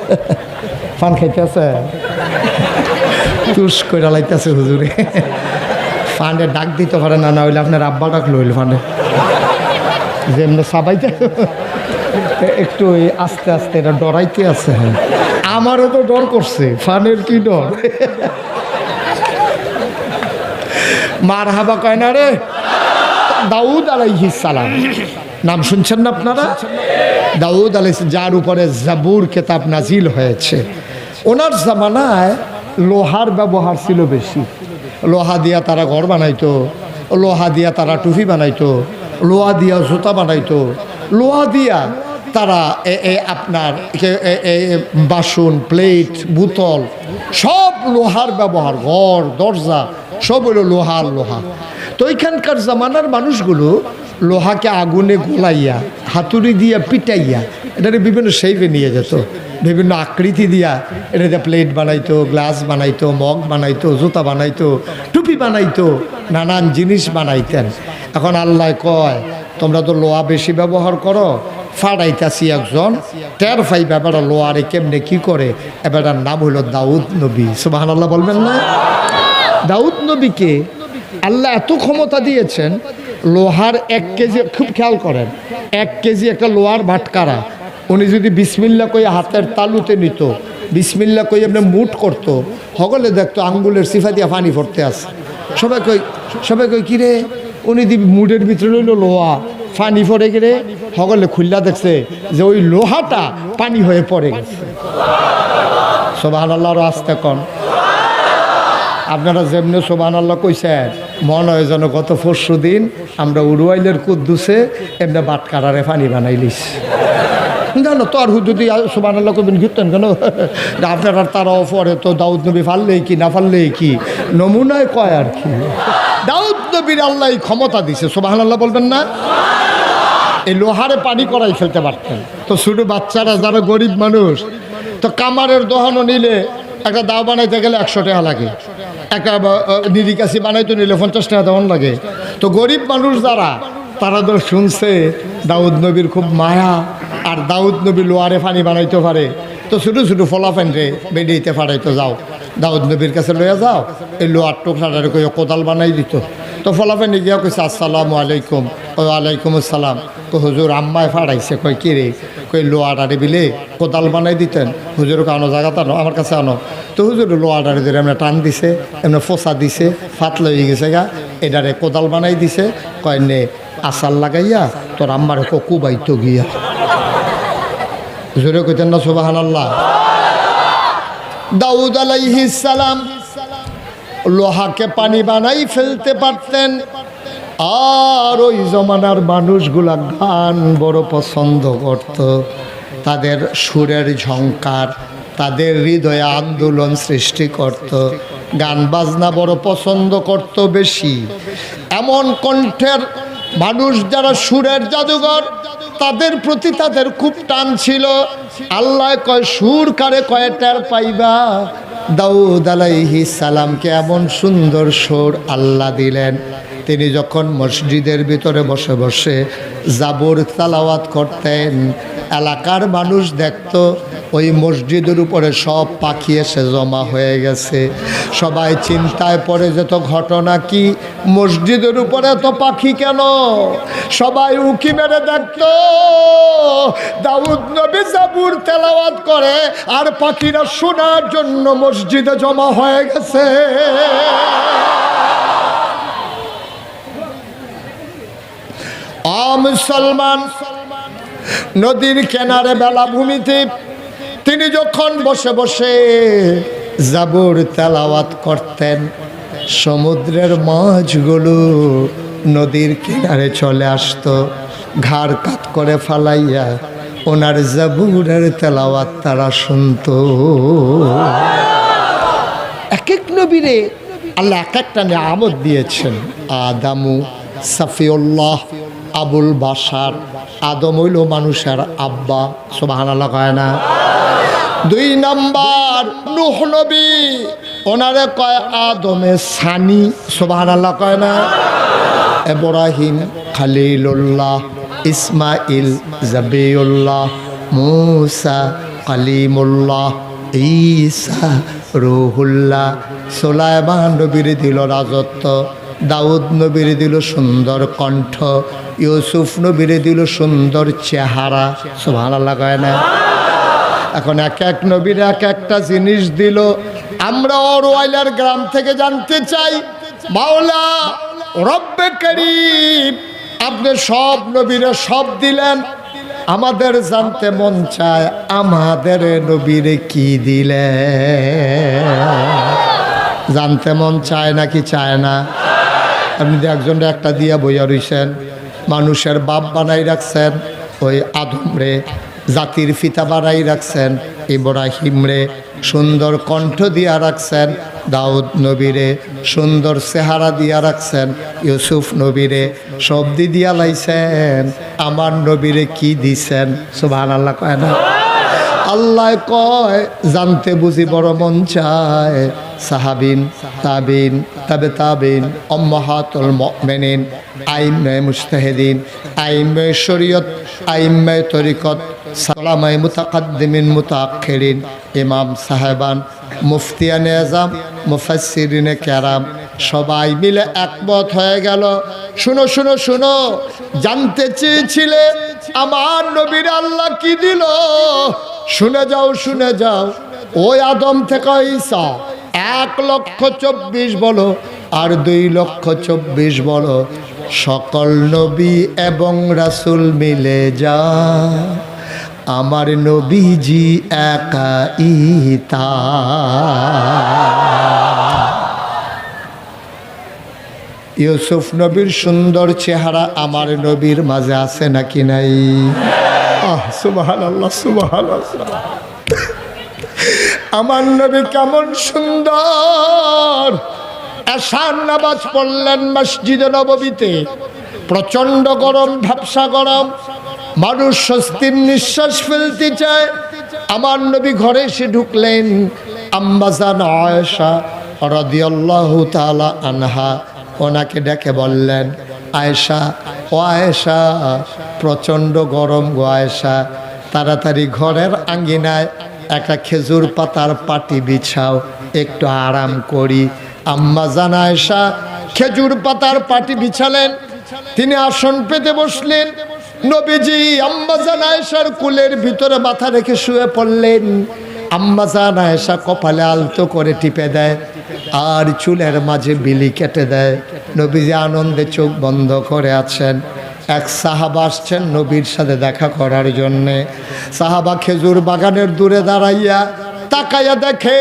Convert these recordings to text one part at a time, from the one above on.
Fun খাইতেছে তুস করে লাইতেছে হুজুরে। ফান্ডে ডাক দিতে পারে না না হইলে আপনার আব্বা ডাক লইল ফান্ডে। যেমনি সাবাইতে একটু ওই আস্তে আস্তে এটা ডরাইতে আছে হ্যাঁ। আমারও তো ডর করছে ফানের কি ডর? মার হাবা কয় না রে? দাউদ আলাইহিস সালাম। নাম শুনছেন না আপনারা? দাউদ আলাই যার উপরে জাবুর কেতাব নাজিল হয়েছে। ওনার জামানায় লোহার ব্যবহার ছিল বেশি। লোহা দিয়া তারা ঘর বানাইতো, লোহা দিয়া তারা টুপি বানাইতো, লোহা দিয়া জুতা বানাইতো। লোহা দিয়া তারা আপনার বাসন, প্লেট, বোতল সব লোহার ব্যবহার, ঘর, দরজা, সব হলো লোহার লোহা। তো ওইখানকার জামানার মানুষগুলো লোহাকে আগুনে গোলাইয়া, হাতুড়ি দিয়া পিটাইয়া এটাকে বিভিন্ন শেপে নিয়ে যেত। বিভিন্ন আকৃতি দিয়া এটাতে প্লেট বানাইতো গ্লাস বানাইতো, মগ বানাইতো, জুতা বানাইতো, টুপি বানাইতো, নানান জিনিস বানাইতেন। এখন আল্লাহ কয়, তোমরা তো লোহা বেশি ব্যবহার করো ফাড়াইতাছি একজন। টের ফাই ব্যাপারটা লোয়ারে কেমনে কি করে। এবার নাম হইল দাউদ নবী। সুবাহ আল্লাহ বলবেন না? দাউদ নবীকে আল্লাহ এত ক্ষমতা দিয়েছেন। লোহার এক কেজি, খুব খেয়াল করেন, এক কেজি একটা লোহার ভাটকারা। উনি যদি বিসমিল্লা কই হাতের তালুতে নিত, বিসমিল্লা কই এমনি মুট করতো, হগলে দেখতো আঙ্গুলের সিফা দিয়া পানি পড়তে আসে সবাই কই সবাই কই, কিরে? উনি দিবি মুডের ভিতরে রইল লোহা। পানি পড়ে গেলে সকলে খুল্লা দেখছে যে ওই লোহাটা পানি হয়ে পড়ে গেছে। সোবাহ আল্লাহর আস্তে কন। আপনারা যেমনি সোবান আল্লাহ কইছেন, মন হয় যেন গত পরশু দিন আমরা উড়ুয়াইলের কুদ্দুসে এমনি বাটকারারে পানি বানাই বানাইলিস জানো তো আর হুদুদি সোবান আল্লাহ কবিন ঘুরতেন কেন? আপনার আর তারা পরে তো দাউদ নবী ফাললেই কি, না ফাললেই কি? নমুনায় কয় আর কি? দাউদ নবীর আল্লাহ ক্ষমতা দিছে সোবাহ আল্লাহ বলবেন না? এই লোহারে পানি করাই ফেলতে পারতেন। তো শুধু বাচ্চারা যারা গরিব মানুষ, তো কামারের দোহানো নিলে একটা দাও বানাইতে গেলে একশো টাকা লাগে। একটা নিরিকাশি বানাইতে নিলে পঞ্চাশ টাকা দেওয়ান লাগে। তো গরিব মানুষ যারা, তারা তো শুনছে দাউদ নবীর খুব মায়া, আর দাউদ নবী লোহারে পানি বানাইতে পারে। তো ছোটো ছোটো ফলাফেন রে বেরিয়েতে পারাইতো যাও। দাউদ নবীর কাছে লইয়া যাও। এই লোহার টোকরাটারে কই কোদাল বানাই দিত। তো ফলাফেন গিয়া কইছে, আসসালামু আলাইকুম। ও আলাইকুম আসসালাম। তো হুজুর আম্মায় ফাড়াইছে। কই কে রে? কই লোয়াডারে বিলে কোদাল বানাই দিতেন। হুজুরকে আনো জায়গাতে আনো, আমার কাছে আনো। তো হুজুর লোয়াডারে ধরে এমনি টান দিছে, এমনি ফোসা দিছে, ফাত লই গেছে গা এটারে কোদাল বানাই দিছে। কয়, নে, আসার লাগাইয়া তোর আম্মার ককু বাইতো গিয়া। হুজুরে কইতেন, না সুবাহান আল্লাহ দাউদ সালাম লোহাকে পানি বানাই ফেলতে পারতেন। আর ওই জমানার মানুষগুলা গান বড় পছন্দ করত। তাদের সুরের ঝংকার, তাদের হৃদয়ে আন্দোলন সৃষ্টি করত। গান বাজনা বড় পছন্দ করত বেশি। এমন কণ্ঠের মানুষ যারা সুরের জাদুঘর, তাদের প্রতি তাদের খুব টান ছিল। আল্লাহ কয়, সুর কারে কয়টার পাইবা? দাউদ আলাইহি সালামকে এমন সুন্দর সুর আল্লাহ দিলেন। তিনি যখন মসজিদের ভিতরে বসে বসে জাবর তালাওয়াত করতেন এলাকার মানুষ দেখত, ওই মসজিদের উপরে সব পাখি এসে জমা হয়ে গেছে। সবাই চিন্তায় পড়ে যেত ঘটনা কি? মসজিদের উপরে এত পাখি কেন? সবাই উকি মেরে দেখতো, দাউদ নবী জাবুর তেলাওয়াত করে, আর পাখিরা শোনার জন্য মসজিদে জমা হয়ে গেছে। মুসলমান নদীর কেনারে বেলাভূমিতে তিনি যখন বসে বসে জাবুর তেলাওয়াত করতেন, সমুদ্রের মাছগুলো নদীর কিনারে চলে আসতো, ঘাড় কাত করে ফালাইয়া ওনার জাবুরের তেলাওয়াত তারা শুনতো। এক এক নবীরে আল্লাহ এক একটা নিয়ামত দিয়েছেন, আদামু সাফিউল্লাহ। আবুল বাসার আদম হইল মানুষের আব্বা সোবাহান আল্লাহ কয় না? দুই নাম্বার, নুহ নবী। ওনারে কয় আদমে সানি সোবাহান আল্লাহ কয় না? এব্রাহিম খালিলুল্লাহ, ইসমাইল জাবিউল্লাহ, মুসা কালিমুল্লাহ, ঈসা রুহুল্লাহ। সোলাইমান নবীর দিল রাজত্ব, দাউদ নবীর দিল সুন্দর কণ্ঠ ইউসুফ নবীর দিল সুন্দর চেহারা। সুবহানাল্লাহ কয় না। এখন এক এক নবীর এক একটা জিনিস দিল। আমরা অরওয়াইলার গ্রাম থেকে জানতে চাই, মাওলা রব্বে করিম, আপনি সব নবীরে সব দিলেন। আমাদের জানতে মন চায় আমাদের নবীরে কি দিলে জানতে মন চায় নাকি চায় না। আপনি যদি একজনটা একটা দিয়া বইয়া রইছেন মানুষের বাপ বানাই রাখছেন, ওই আদমরে জাতির ফিতা বানাই রাখছেন, ইব্রাহিম রে, সুন্দর কণ্ঠ দিয়া রাখছেন, দাউদ নবীরে সুন্দর চেহারা দিয়া রাখছেন, ইউসুফ নবীরে সবদি দিয়া লাইছেন, আমার নবীরে কি দিছেন? সুবহান আল্লাহ কয় না। আল্লাহ কয়, জানতে বুঝি বড় মন চায়, সাহাবিন, তাবিন তাবে তাবিন অম্মাহাতুল মেনিন আইমে মুস্তাহিদিন আইমে শরীয়ত আইমে তরিকত সালামাই মুতাকাদ্দিমিন মুতাক্ষিরিন ইমাম সাহেবান মুফতিয়ান এজাম মুফাসসিরিনে কেরাম, সবাই মিলে একমত হয়ে গেল। শুনো শুনো শুনো, জানতে চেয়েছিলে আমার নবীর আল্লাহ কি দিল? শুনে যাও শুনে যাও, ওই আদম থেকে ঈসা এক লক্ষ চব্বিশ বলো, আর দুই লক্ষ চব্বিশ বলো, সকল নবী এবং রাসুল মিলে যা। আমার নবীজি একা ইতা ইউসুফ নবীর সুন্দর চেহারা আমার নবীর মাঝে আছে নাকি নাই? আহ সুবাহান আল্লাহ সুবাহান আমার নবী কেমন সুন্দর। এসান নামাজ পড়লেন মসজিদে নববীতে। প্রচণ্ড গরম ভ্যাবসা গরম। মানুষ স্বস্তির নিঃশ্বাস ফেলতে চায়। আমার নবী ঘরে এসে ঢুকলেন আম্বাজান আয়েশা রদিয়াল্লাহু তাআলা আনহা। ওনাকে ডেকে বললেন, আয়েশা, ও আয়েশা, প্রচণ্ড গরম গো আয়েশা। তাড়াতাড়ি ঘরের আঙ্গিনায় একটা খেজুর পাতার পাটি বিছাও, একটু আরাম করি। আম্মা জান আয়েশা খেজুর পাতার পাটি বিছালেন, তিনি আসন পেতে বসলেন। নবীজি আম্মা জান আয়েশার কুলের ভিতরে মাথা রেখে শুয়ে পড়লেন। আম্মা জান আয়েশা কপালে আলতো করে টিপে দেয়, আর চুলের মাঝে বিলি কেটে দেয়। নবীজি আনন্দে চোখ বন্ধ করে আছেন। এক সাহাবা আসছেন নবীর সাথে দেখা করার জন্যে। সাহাবা খেজুর বাগানের দূরে দাঁড়াইয়া তাকাইয়া দেখে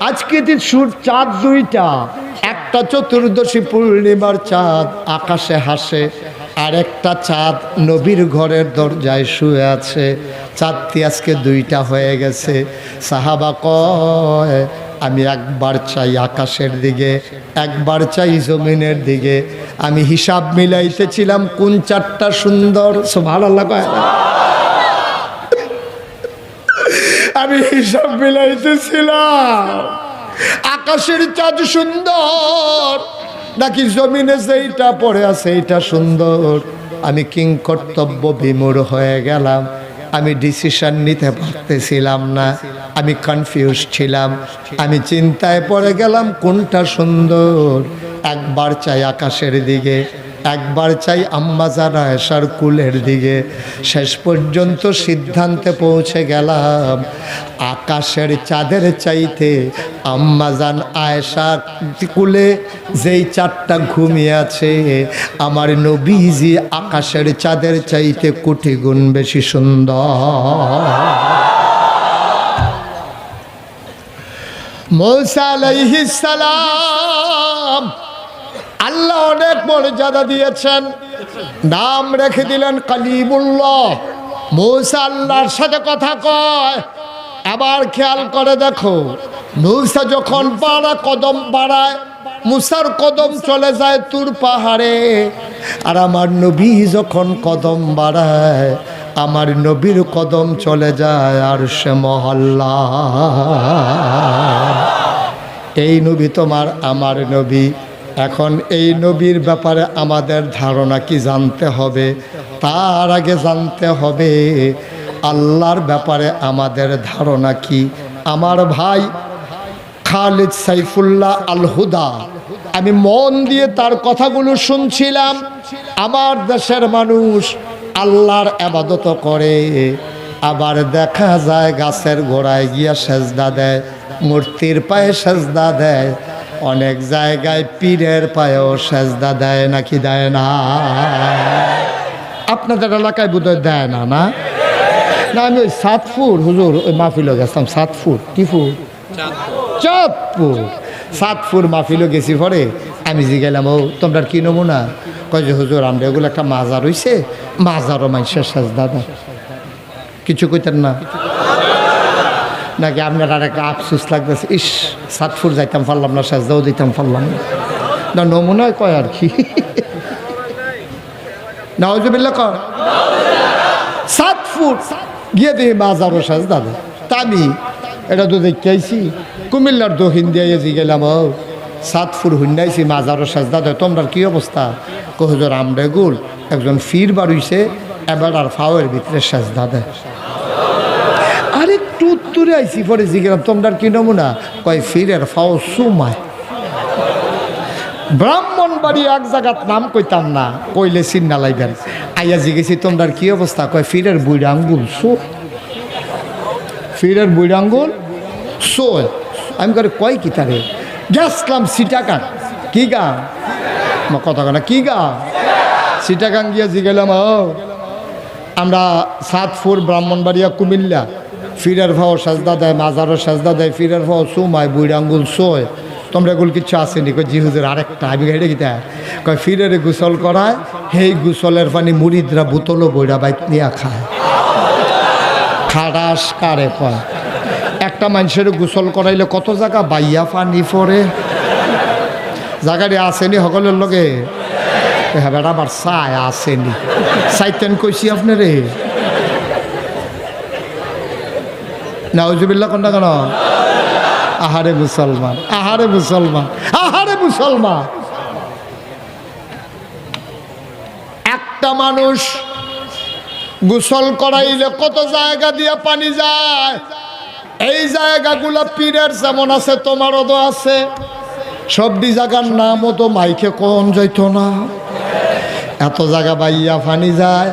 আজকে দিন সুর চাঁদ দুইটা? একটা চতুর্দশী পূর্ণিমার চাঁদ, আকাশে হাসে, আর একটা চাঁদ নবীর ঘরের দরজায় শুয়ে আছে। চাঁদটি আজকে দুইটা হয়ে গেছে। সাহাবা কয় আমি একবার চাই আকাশের দিকে, একবার চাই জমিনের দিকে। আমি হিসাব মিলাইতেছিলাম কোন চারটা সুন্দর। ভালো লাগে আমি হিসাব মিলাইতেছিলাম। আকাশের চাঁদ সুন্দর, নাকি জমিনে যেইটা পড়ে আছে এইটা সুন্দর। আমি কিং কর্তব্য বিমূর হয়ে গেলাম। আমি ডিসিশন নিতে পারতেছিলাম না। আমি কনফিউজ ছিলাম। আমি চিন্তায় পড়ে গেলাম, কোনটা সুন্দর? একবার চাই আকাশের দিকে। একবার চাই আম্মাজানা এসার কুলের দিকে। শেষ পর্যন্ত সিদ্ধান্তে পৌঁছে গেলাম। আকাশের চাঁদের চাইতে আম্মাজান আয়েশা কুলে যেই চারটা ঘুমিয়ে আছে, আমার নবীজি আকাশের চাঁদের চাইতে কোটি গুণ বেশি সুন্দর। মৌসা আলাইহিস সালাম আল্লাহ অনেক মর্যাদা দিয়েছেন। নাম রেখে দিলেন কালিমুল্লাহ। মৌসা আল্লাহর সাথে কথা কয়। আবার খেয়াল করে দেখো, মৌসা যখন পাড়া কদম বাড়ায়, মুসার কদম চলে যায় তুর পাহাড়ে। আর আমার নবী যখন কদম বাড়ায়, আমার নবীর কদম চলে যায় আর সে মহল্লা। এই নবী তোমার, আমার নবী। এখন এই নবীর ব্যাপারে আমাদের ধারণা কি জানতে হবে? তার আগে জানতে হবে, আল্লাহর ব্যাপারে আমাদের ধারণা কি? আমার ভাই খালিদ সাইফুল্লাহ আলহুদা, আমি মন দিয়ে তার কথাগুলো শুনছিলাম। আমার দেশের মানুষ আল্লাহর আবাদত করে, আবার দেখা যায় গাছের গোড়ায় গিয়া সেজদা দেয়, মূর্তির পায়ে সেজদা দেয়। অনেক জায়গায় পীরের পায়েও সেজদা দেয় নাকি দেয় না? আপনাদের এলাকায় বোধহয় দেয় না না? না, আমি ওই সাতপুর, হুজুর, ওই মাহফিলে গেছিলাম, সাতপুর ফুর চাঁদপুর। সাতপুর মাহফিলও গেছি পরে, আমি গেলাম, ও, তোমরা কি নমুনা? কয় যে, হুজুর, আমরা এগুলো একটা মাজার হইছে, মাজারও মানুষের সাজ দাদা কিছু কইতেন না? নাকি আপনার আর একটা আফসুস লাগতেছে? ইস সাতপুর যাইতাম পারলাম না, সাজদাও দিতাম পারলাম না। না, নমুনায় কয় আর কি? নাওজবিল্লা কর। সাত ফুট গিয়ে দিই বাজারও সাজ দাদা তা আমি, এটা তো দেখতে কুমিল্লার দক্ষিণ দিয়ে জি গেলাম, ও সাত ফুট হুন্ডাইছি মাজারও সাজ দাদা তোমরা কি অবস্থা? কহজর আমরে গুল একজন ফির বাড়ুইছে এবার আর ফাওয়ের ভিতরে সাজ দাদা আরেকটু উত্তরে আইসি পরে জি গেলাম তোমরা কি নমুনা? কয়, ফিরের ফাও সুমায় ব্রাহ্মণ বাড়ি এক জায়গাত নাম কইতাম না, কইলে চিন্না লাইবেন আইয়া জিগেছি তোমরা কি অবস্থা? কয়, ফিরের বুড়া আঙ্গুল সো। ফিরের বুড়া আঙ্গুল সো? আমি করে কয় কি তারে? গেছলাম সিটাকান কি গা? কথা না, কি গা? সিটাকান গিয়া জিগেলাম আমরা সাতপুর ব্রাহ্মণবাড়িয়া কুমিল্লা। ফিরের ভাও সাজদা দেয়, মাজারও সাজদা দেয়, ফিরের ভাও সুমায় বুড়ি আঙ্গুল সোয়। তোমরা এগুলো কিচ্ছু আসেনি কই জি হুজুর, আরেকটা, আমি হেঁটে গিতা কয়, ফিরের গোসল করায় সেই গোসলের পানি মুড়িদরা বোতলও বইরা বাইক নিয়ে খায়। খাটাস কারে কয়? একটা মানুষের গোসল করাইলে কত জায়গা বাইয়া পানি পরে জায়গাটি আসেনি সকলের লগে? হ্যাঁ বেটা আবার চায় আসেনি চাইতেন কইছি আপনারে। নাউজুবিল্লা কোনটা কেন আহারে মুসলমান আহারে মুসলমান আহারে মুসলমান। একটা মানুষ গোসল করাইলে কত জায়গা দিয়ে পানি যায়? এই জায়গাগুলো পীরের যেমন আছে, তোমারও তো আছে। সবটি জায়গার নামও তো মাইকে কম যাইত না। এত জায়গা বাইয়া ফানি যায়,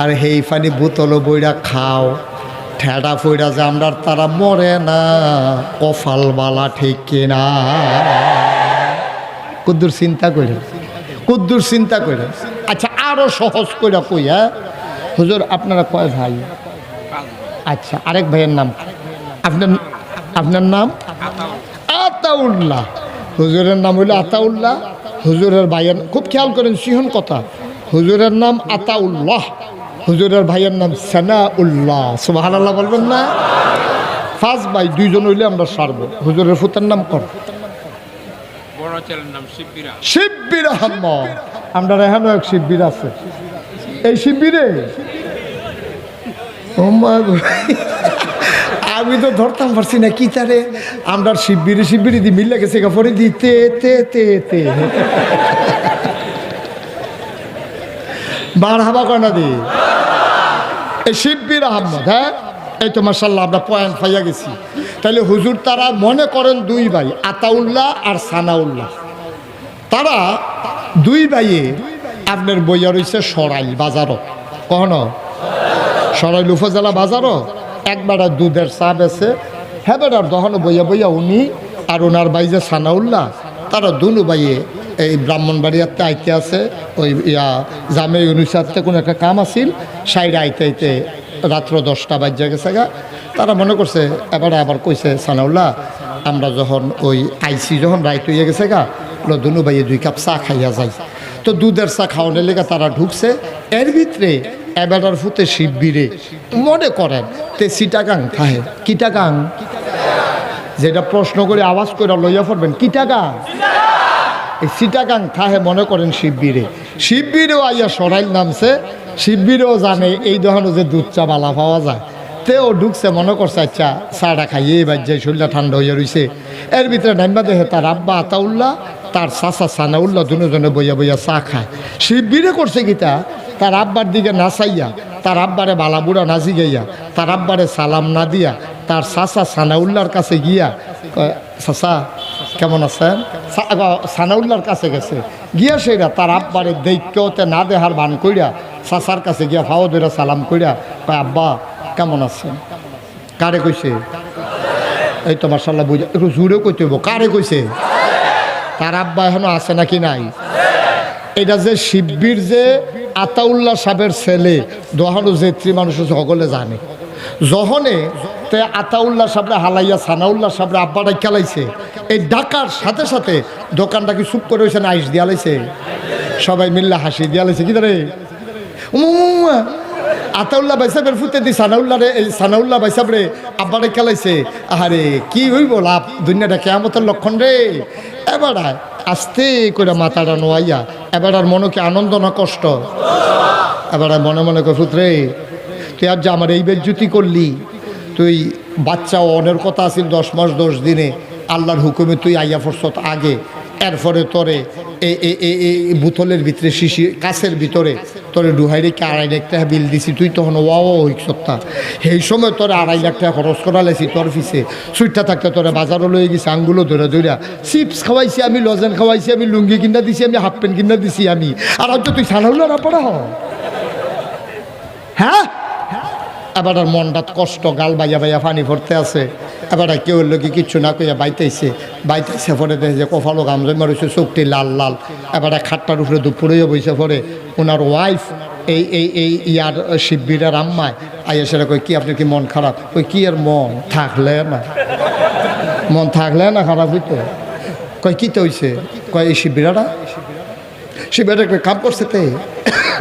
আর সেই ফানি বোতলও বইরা খাও। ঠেডা ফইরা যে আমরা তারা মরে না কফাল বালা ঠিক কিনা? কুদ্দুর চিন্তা করে কুদ্দুর চিন্তা করে আচ্ছা আরও সহজ করে কই হ্যাঁ? হুজুর, আপনারা কয় ভাই? আচ্ছা আরেক ভাইয়ের নাম। আপনার আপনার নাম? আতাউল্লাহ। হুজুরের নাম হইল আতাউল্লাহ। হুজুরের ভাইয়ের, খুব খেয়াল করেন, সিহন কথা। হুজুরের নাম আতাউল্লাহ। হুজুরের ভাইয়ের নাম সেনা উল্লাহ সুবাহান আল্লাহ বলবেন না? ফার্স্ট ভাই দুইজন হইলে আমরা সারবো। হুজুরের ফুতার নাম কর শিববিরা। আহমদ। আমরা এখানেও এক শিববির আছে। এই শিববিরে? আমি তো ধরতাম পারছি না কি তারে? আমরা শিববিরি শিববিরি দি মিল্লা গেছে কাপড়ে দি তে তে তে তে। বার হাবা না দি? এই শিববির আহমদ হ্যাঁ? এই তো মার্শাল্লাহ আমরা পয়েন্ট পাইয়া গেছি। তাহলে হুজুর তারা মনে করেন দুই ভাই, আতাউল্লাহ আর সানাউল্লাহ। তারা দুই ভাইয়ে আপনার বইয়া রয়েছে সরাইল বাজারও। কখনো? সরাইল উপজেলা বাজারও। একবার দুধের চা বেছে হ্যাঁ বেড়ার দহন বইয়া বইয়া উনি আর ওনার ভাই যে সানাউল্লাহ, তারা দুনু ভাইয়ে এই ব্রাহ্মণবাড়িয়াতে আইতে আছে, ওই ইয়া, জামে ইউনিসাতে কোনো একটা কাম আছিল সাইডে আইতে আইতে রাত্র দশটা বাজ্যা গেছে গা। তারা মনে করছে, এবারে আবার কইছে, সানাউল্লাহ, আমরা যখন ওই আইসি যখন রাইট হইয়া গেছে গা ওগুলো দুনু ভাইয়ে দুই কাপ চা খাইয়া যাই। তো দুধের চা খাওয়ানোর লেগে তারা ঢুকছে, এর ভিতরে এবেলার ফুতে শিববিরে। মনে করেন, তে সিটাগাং খাহে। কিটাগাং? যেটা প্রশ্ন করে আওয়াজ করে লইয়া পড়বেন, কিটাগাং? এই সিটাগাং থাহে মনে করেন শিববিরে। শিববিরেও আইয়া সরাইল নামছে, শিববিরেও জানে এই দোকানে যে দুধ চা বালা পাওয়া যায়। তেও ঢুকছে, মনে করছে আচ্ছা চাটা খাইয়ে এবার যে শরীরটা ঠান্ডা হইয়া রইছে। এর ভিতরে নাইমা দেহে তার আব্বা আতাউল্লাহ, তার চাচা সানাউল্লাহ দুজনে বইয়া বইয়া চা খায়। শিববিরে করছে গীতা তার আব্বার দিকে না চাইয়া তার আব্বারে বালাবুড়া নাজি গাইয়া তার আব্বারে সালাম না দিয়া তার সাসা সানাউল্লার কাছে গিয়া সাসা কেমন আছেন? সানাউল্লার কাছে গেছে। গিয়া সেরা, তার আব্বারে দেখতে না দেহার বান কইরা সাসার কাছে গিয়া ফাও ধরে সালাম কইরা, কয়, আব্বা, কেমন আছেন? কারে কইছে? এই তো মার্শাল্লাহ বুঝা একটু জুড়ে কইতে হইব। কারে কইছে? তার আব্বা এখনও আছে নাকি নাই? এটা যে শিব্বির যে আতাউল্লাহ সাহেবের ছেলে, দোহানো জেত্রী মানুষ সকলে জানে। যখনে তে আতাউল্লাহ সাহেবরা হালাইয়া সানাউল্লাহ সাহেবরা আব্বাটা খেলাইছে এই ডাকার সাথে সাথে দোকানটা কি চুপ করে হয়েছে না আইস দিয়া লাইছে? সবাই মিল্লা হাসি দিয়া লাইছে। কি উমা আতাউল্লাহ বাইসাবের ফুতে দি সানাউল্লাহ রে, এই সানাউল্লাহ বাইসাব রে আব্বারে খেলাইছে আহারে, কি হইব লাভ? দুনিয়াটা কেমতের লক্ষণ রে। এবার আস্তে করে মাথাটা নোয়াইয়া, এবার আর মনে কি আনন্দ না কষ্ট। এবার মনে মনে কর ফুতরে তুই আর যে আমার এই বেজ্জুতি করলি, তুই বাচ্চা অনের কথা আছিল দশ মাস, দশ দিনে, আল্লাহর হুকুমে তুই আইয়া ফরসত আগে, এরপরে তোরে এই বোতলের ভিতরে শিশি কাছের ভিতরে তোরে ডুহাই রেখে আড়াই লাখ টাকা বিল দিছি, তুই তখন ওয়া ও সত্তা সেই সময় তোরে আড়াই লাখ টাকা খরচ করা লেছি তোর ফিসে সুইটটা থাকতে তোরে বাজারও লয়ে গেছি আঙ্গুলো ধরে ধরে চিপস খাওয়াইছি আমি, লজেন খাওয়াইছি আমি, লুঙ্গি কিনা দিছি আমি, হাফ প্যান্ট কিনা দিছি আমি। আর হয়তো তুই সানাউল্লা না পড়া হ। হ্যাঁ? এবার আর মনটাত কষ্ট, গাল বাইয়া বাইয়া পানি ভরতে আছে। এবার কেউ লোকে কিচ্ছু না কইয়া বাইতেছে। বাইতেছে পরে দেখে যে কফালো গাম জমা রয়েছে চোখটি লাল লাল। এবার খাটটার উপরে দুপুরেও বইছে পরে, ওনার ওয়াইফ এই এই এই ইয়ার শিববিরার আম্মায় আইয়া সেটা কই কি আপনি কি মন খারাপ? ওই কি আর মন? থাকলে না। মন থাকলে না, খারাপ হইতো। কয়, কি তো হইছে? কয়, এই শিববিরাটা? শিবের একটা কাম করছে তে।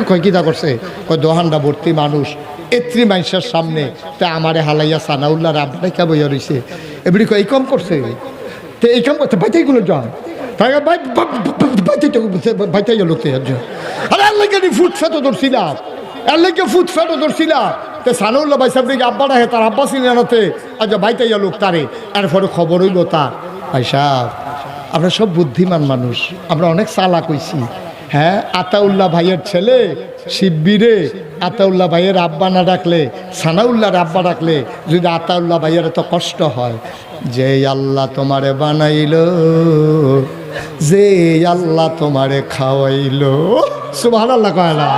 কয় কিতা করছে? কয় দোহানটা ভর্তি মানুষ। এত্রি মানুষের সামনে তা আমারে হালাইয়া সানাউল্লাহ রাবটা কে বইয়া রইছে। এবারে কয়, এই কাম করছে? তে এই কাম করতে বাইতে গুলো যান বাইতে গেল তে আরে ফুট ফেটো তে ভাই হে তার তে খবর তার। ভাই সব বুদ্ধিমান মানুষ। আমরা অনেক চালা কইছি হ্যাঁ আতাউল্লাহ ভাইয়ের ছেলে, শিববিরে আতাউল্লাহ ভাইয়ের আব্বা না ডাকলে, সানাউল্লাহর আব্বা ডাকলে যদি আতাউল্লাহ ভাইয়ের এত কষ্ট হয়, যে আল্লাহ তোমারে বানাইলো, যে আল্লাহ তোমারে খাওয়াইলো। সুভান আল্লাহ কয় না।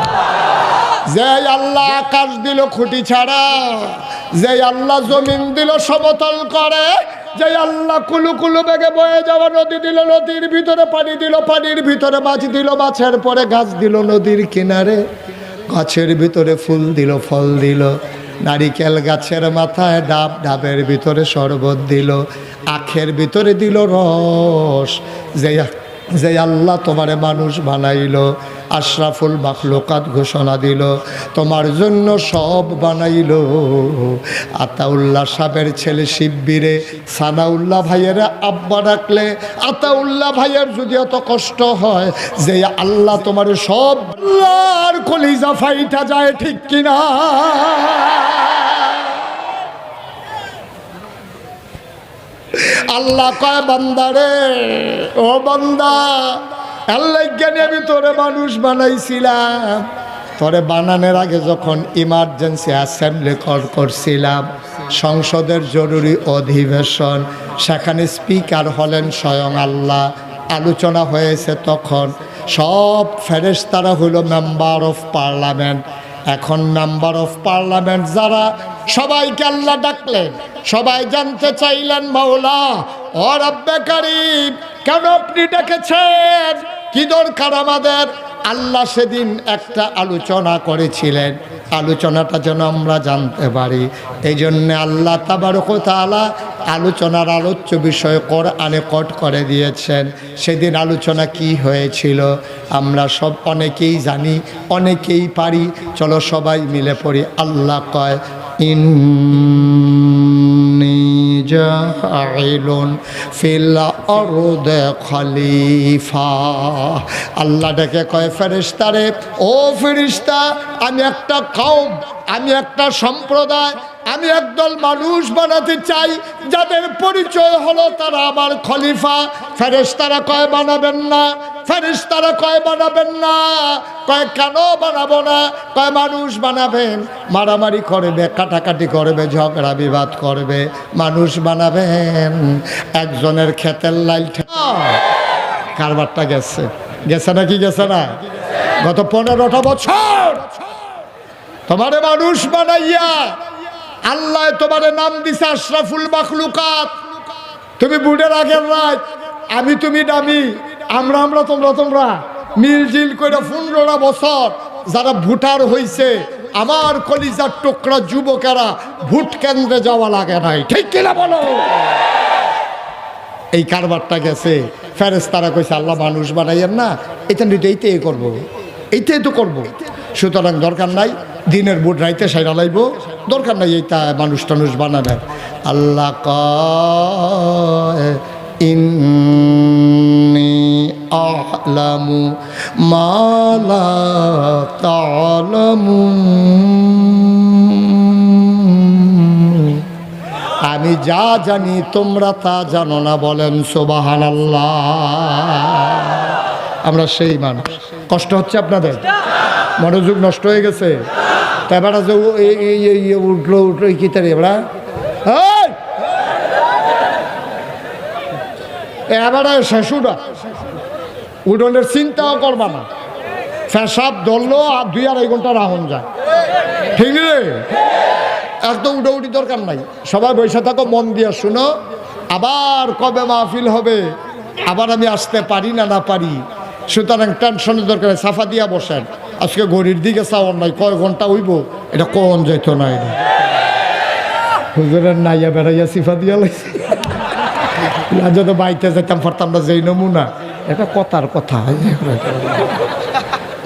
যে আল্লাহ আকাশ দিল খুঁটি ছাড়া, যে আল্লাহ জমিন দিল সমতল করে যে আল্লাহ কুলু কুলু বেগে বয়ে যাওয়া নদী দিল, নদীর ভিতরে পানি দিল, পানির ভিতরে মাছ দিল, মাছের পরে গাছ দিল নদীর কিনারে। গাছের ভিতরে ফুল দিল, ফল দিল। নারিকেল গাছের মাথায় ডাব, ডাবের ভিতরে শরবত দিল। আখের ভিতরে দিল রস। যে যে আল্লাহ তোমারে মানুষ বানাইলো। আশরাফুল মাখলুকাত ঘোষণা দিল, তোমার জন্য সব বানাইলো। আতাউল্লাহ সাহেবের ছেলে শিববিরে সানাউল্লাহ ভাইয়ের আব্বা ডাকলে, আতাউল্লাহ ভাইয়ের যদি এত কষ্ট হয়, যে আল্লাহ তোমার সব আল্লাহর কলিজা ফাইটা যায় ঠিক কিনা? আল্লাহ কয় বান্দারে ও বান্দা আল্লাহ আমি তোরে মানুষ বানাইছিলাম। তোরে বানানোর আগে যখন ইমার্জেন্সি অ্যাসেম্বলি কল করছিলাম, সংসদের জরুরি অধিবেশন, সেখানে স্পিকার হলেন স্বয়ং আল্লাহ। আলোচনা হয়েছে তখন, সব ফেরেশতারা হলো মেম্বার অফ পার্লামেন্ট এখন মেম্বার অফ পার্লামেন্ট যারা, সবাইকে আল্লাহ ডাকলেন। সবাই জানতে চাইলেন, মাওলা, ও রব্বে কারিম, কেন আপনি ডেকেছেন? কি দরকার আমাদের? আল্লাহ সেদিন একটা আলোচনা করেছিলেন। আলোচনাটা যেন আমরা জানতে পারি। এই জন্য আল্লাহ তাবারকতালা আলোচনার আলোচ্য বিষয় কর আনে কট করে দিয়েছেন। সেদিন আলোচনা কি হয়েছিল? আমরা সব অনেকেই জানি, অনেকেই পারি। চলো সবাই মিলে পড়ি। আল্লাহ কয় ইন্নি ফিল্লা ফিল আরদে খলিফা আল্লাহ ডেকে কয় ফেরিস্তারে ও ফেরিস্তা আমি একটা কাউম আমি একটা সম্প্রদায়, আমি একদল মানুষ বানাতে চাই, যাদের পরিচয় হলো তারা আমার খলিফা। ফেরেস তারা কয় বানাবেন না? ফেরেস তারা কয় বানাবেন না? কয় কেন বানাবো না? কয় মানুষ বানাবেন? মারামারি করবে, কাটাকাটি করবে, ঝগড়া বিবাদ করবে, মানুষ বানাবেন। একজনের ক্ষেতের লাইল কারবারটা গেছে। গেছে নাকি গেছে না? গত পনেরোটা বছর! তোমারে মানুষ বানাইয়া আল্লাহ তোমারে নাম দিছে আশরাফুল মাখলুকাত। তুমি বুড়ের আগের রাত আমি তুমি দামি, আমরা আমরা তোমরা তোমরা। মিলজিল করে পনেরোটা বছর যারা ভোটার হইছে, আমার কলিজার টুকরা যুবকেরা ভোট কেন্দ্রে যাওয়া লাগে নাই। ঠিক কিনা বলো? এই কারবারটা গেছে ফেরেস তারা কইছে, আল্লাহ মানুষ বানাইয়েন না, এটা নিতে এইটাই করব। এইটাই তো করব। সুতরাং দরকার নাই দিনের বুট রাইতে সাইরা লাইব। দরকার নাই এইটা মানুষ টানুষ বানাবেন আল্লাহ ক ইন্নি আলামু মালা আমি যা জানি তোমরা তা জানো না বলেন সোবাহান আল্লাহ আমরা সেই মানুষ। কষ্ট হচ্ছে আপনাদের? মনোযোগ নষ্ট হয়ে গেছে। তা এবার যে উঠল উঠল কি তার এবার? এবার শেষুটা উঠোনের চিন্তাও করবা না। ফেসাব ধরলো, আর দুই আড়াই ঘণ্টা রাহন যায়। ঠিক রে? এত উঠি দরকার নাই। সবাই বসে থাকো, মন দিয়ে শুনো। আবার কবে মাহফিল হবে? আবার আমি আসতে পারি না না পারি? সুতরাং টেনশনের দরকার সাফা দিয়া বসেন। আজকে ঘড়ির দিকে চাওয়ার নাই, কয় ঘণ্টা হইব? এটা কন যাইতো না এটা। হুজুরের নাইয়া বেড়াইয়া সিফা দিয়া লাগছে না যদি বাইতে যেতাম পারতাম না, যেই নমুনা এটা কথার কথা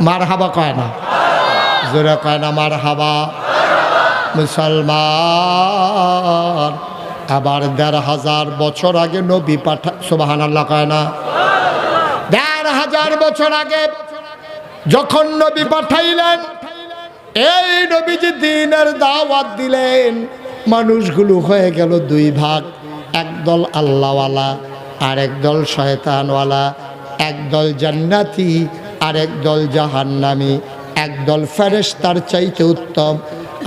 মার হাবা কয় না। জোরে কয় না মার হাবা মুসলমান, আবার দেড় হাজার বছর আগে নবী পাঠা সোবাহান আল্লাহ কয় না হাজার বছর আগে যখন নবী পাঠাইলেন, এই নবীজি দিনের দাওয়াত দিলেন, মানুষগুলো হয়ে গেল দুই ভাগ একদল আল্লাহওয়ালা আর একদল শয়তানওয়ালা একদল জান্নাতি আর একদল জাহান্নামি একদল ফেরেশতার চাইতে উত্তম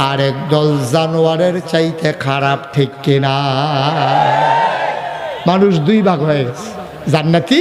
আর একদল জানোয়ারের চাইতে খারাপ, ঠিক কিনা? মানুষ দুই ভাগ হয়ে গেছে। জান্নাতি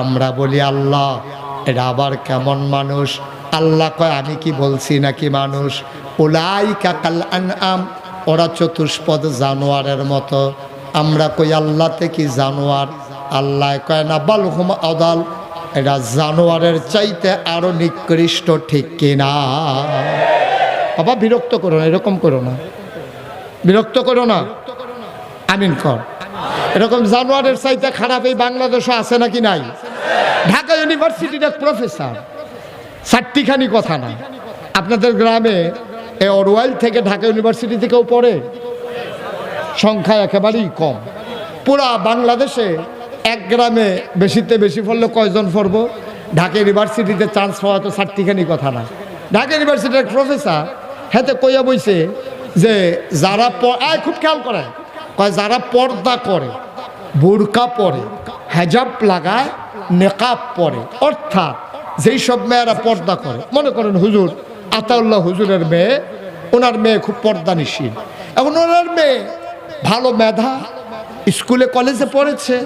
আমরা বলি, আল্লাহ এটা আবার কেমন মানুষ? আল্লাহ কয়, আমি কি বলছি নাকি মানুষ? ওলাই কাকাল আম ওরা চতুষ্পদ জানোয়ারের মতো। আমরা কই আল্লাহতে কি জানোয়ার? আল্লাহ কয়, না বালহুম আদাল এটা জানোয়ারের চাইতে আরও নিকৃষ্ট, ঠিক কিনা বাবা, বিরক্ত করো না, এরকম করো না। বিরক্ত করো না। আমিন কর। এরকম জানোয়ারের চাইতে খারাপ এই বাংলাদেশে আছে নাকি নাই? ঢাকা ইউনিভার্সিটির এক প্রফেসর, চারটিখানি কথা না। আপনাদের গ্রামে এ অরওয়াইল থেকে ঢাকা ইউনিভার্সিটি থেকেও পড়ে। সংখ্যা একেবারেই কম। পুরা বাংলাদেশে এক গ্রামে বেশিতে বেশি পড়লে কয়জন পড়ব? ঢাকা ইউনিভার্সিটিতে চান্স পাওয়া তো চারটিখানি কথা না। ঢাকা ইউনিভার্সিটির এক প্রফেসর হেতে কইয়া বইছে যে, যারা আয় খুব খেয়াল করে কয় যারা পর্দা করে বোরকা পরে, হেজাব লাগায়, নেকাব পরে। অর্থাৎ যেই সব মেয়েরা পর্দা করে, মনে করেন হুজুর আতাউল্লাহ হুজুরের মেয়ে, ওনার মেয়ে খুব পর্দা নিশীল এখন ওনার মেয়ে ভালো মেধা, স্কুলে, কলেজে পড়েছে,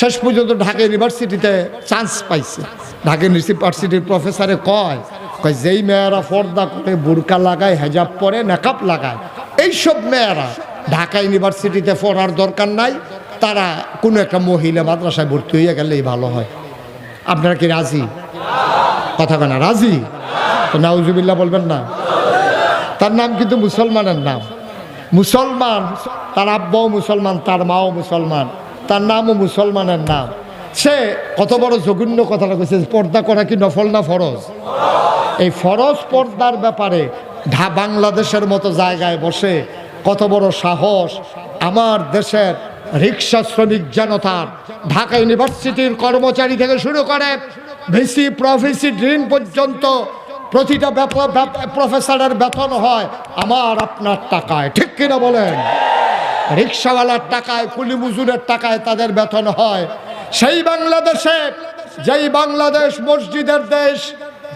শেষ পর্যন্ত ঢাকা ইউনিভার্সিটিতে চান্স পাইছে। ঢাকা ইউনিভার্সিটির প্রফেসরে কয় কয় যেই মেয়েরা পর্দা করে, বোরকা লাগায়, হেজাব পরে নেকাপ লাগায়, এইসব মেয়েরা ঢাকা ইউনিভার্সিটিতে পড়ার দরকার নাই তারা কোনো একটা মহিলা মাদ্রাসায় ভর্তি হয়ে গেলেই ভালো হয়। আপনারা কি রাজি? কথা কেনা রাজি? তো নাউজুবিল্লাহ বলবেন না। তার নাম কিন্তু মুসলমানের নাম। মুসলমান, তার আব্বাও মুসলমান, তার মাও মুসলমান, তার নামও মুসলমানের নাম। সে কত বড় জঘন্য কথাটা কইছে, পর্দা করা কি নফল না ফরজ? এই ফরজ পর্দার ব্যাপারে বাংলাদেশের মতো জায়গায় বসে কত বড় সাহস আমার দেশের রিক্সা শ্রমিক জনতার ঢাকা ইউনিভার্সিটির কর্মচারী থেকে শুরু করে ভিসি প্রফেসি ডিন পর্যন্ত প্রতিটা প্রফেসরের বেতন হয় আমার আপনার টাকায়। ঠিক কিনা বলেন? রিক্সাওয়ালার টাকায় কুলি মজুরের টাকায় তাদের বেতন হয়। সেই বাংলাদেশে, যেই বাংলাদেশ মসজিদের দেশ,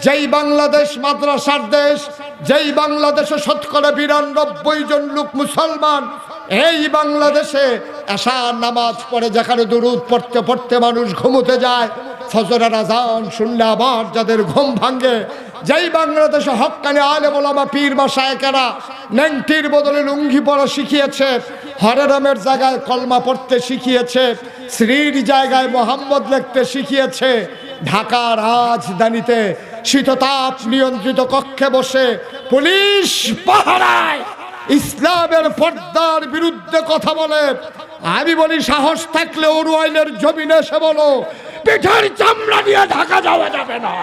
যেই বাংলাদেশ মাদ্রাসার দেশ, যেই বাংলাদেশে শতকরা বিরানব্বই জন লোক মুসলমান এই বাংলাদেশে আশার নামাজ পড়ে, যেখানে দুরুদ পড়তে পড়তে মানুষ ঘুমোতে যায়, ফজরের আজান শুনলে আবার যাদের ঘুম ভাঙ্গে যেই বাংলাদেশে হকানি আলে বলামা পীর বা শায়কেরা নেংটির বদলে লুঙ্গি পরা শিখিয়েছে হরেরামের জায়গায় কলমা পড়তে শিখিয়েছে শ্রীর জায়গায় মোহাম্মদ লিখতে শিখিয়েছে, ঢাকার রাজধানীতে শীততাপ নিয়ন্ত্রিত কক্ষে বসে পুলিশ পাহারায় ইসলামের পর্দার বিরুদ্ধে কথা বলে। আমি বলি, সাহস থাকলে অরুয়াইলের জমিন এসে বলো, পিঠের চামড়া দিয়ে ঢাকা যাওয়া যাবে না।